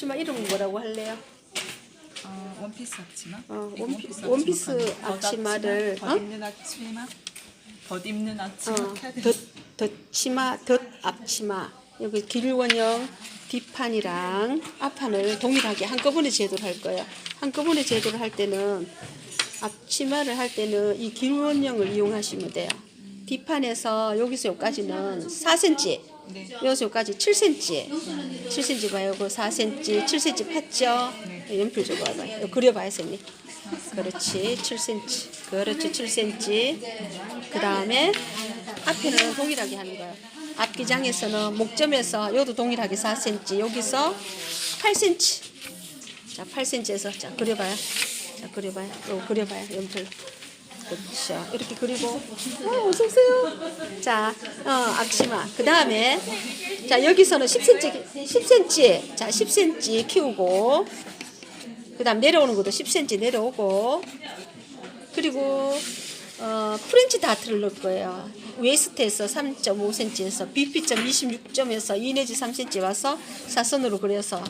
앞치마 이름은 뭐라고 할래요? 어, 원피스 앞치마? 어, 이거 원피- 원피스 앞치마. 앞치마를, 덧 어? 입는 앞치마? 덧 입는 앞치마? 어, 해야 되나? 덧, 덧치마, 덧 앞치마. 여기 길원형 뒷판이랑 앞판을 동일하게 한꺼번에 제도를 할 거예요. 한꺼번에 제도를 할 때는 앞치마를 할 때는 이 길원형을 이용하시면 돼요. 뒷판에서 여기서 여기까지는 4cm, 네. 여기까지 7cm, 7cm 봐요. 그 4cm, 7cm 팠죠? 연필 좀 봐봐요. 그려봐요, 선생님. 그렇지, 7cm. 그렇지, 7cm. 그 다음에 앞에는 동일하게 하는 거예요. 앞기장에서는 목점에서 여기도 동일하게 4cm, 여기서 8cm. 자, 8cm에서 자 그려봐요. 자 그려봐요. 요 그려봐요. 연필. 그 렇죠. 이렇게 그리고 어, 어서 오세요. 자, 어, 앞치마. 그 다음에 자 여기서는 10cm, 10cm. 자, 10cm 키우고 그 다음 내려오는 것도 10cm 내려오고 그리고 어, 프렌치 다트를 넣을 거예요. 웨스트에서 3.5cm에서 BP점 26점에서 2 내지 3cm 와서 사선으로 그려서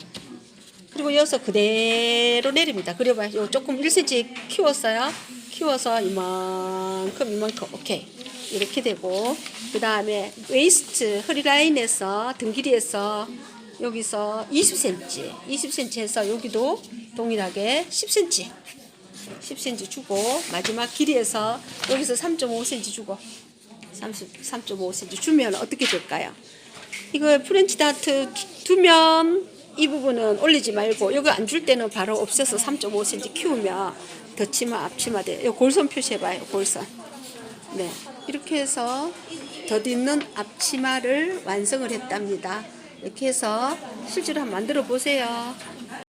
그리고 이어서 그대로 내립니다. 그려봐요. 요 조금 1cm 키웠어요. 키워서 이만큼 이만큼 오케이 이렇게 되고 그 다음에 웨이스트 허리 라인에서 등 길이에서 여기서 20cm 20cm에서 여기도 동일하게 10cm 10cm 주고 마지막 길이에서 여기서 3.5cm 주고 30, 3.5cm 주면 어떻게 될까요? 이거 프렌치 다트 두- 두면 이 부분은 올리지 말고 이거 안 줄 때는 바로 없애서 3.5cm 키우면 덧치마 앞치마 돼. 이 골선 표시해봐요. 골선. 네 이렇게 해서 덧입는 앞치마를 완성을 했답니다. 이렇게 해서 실제로 한번 만들어 보세요.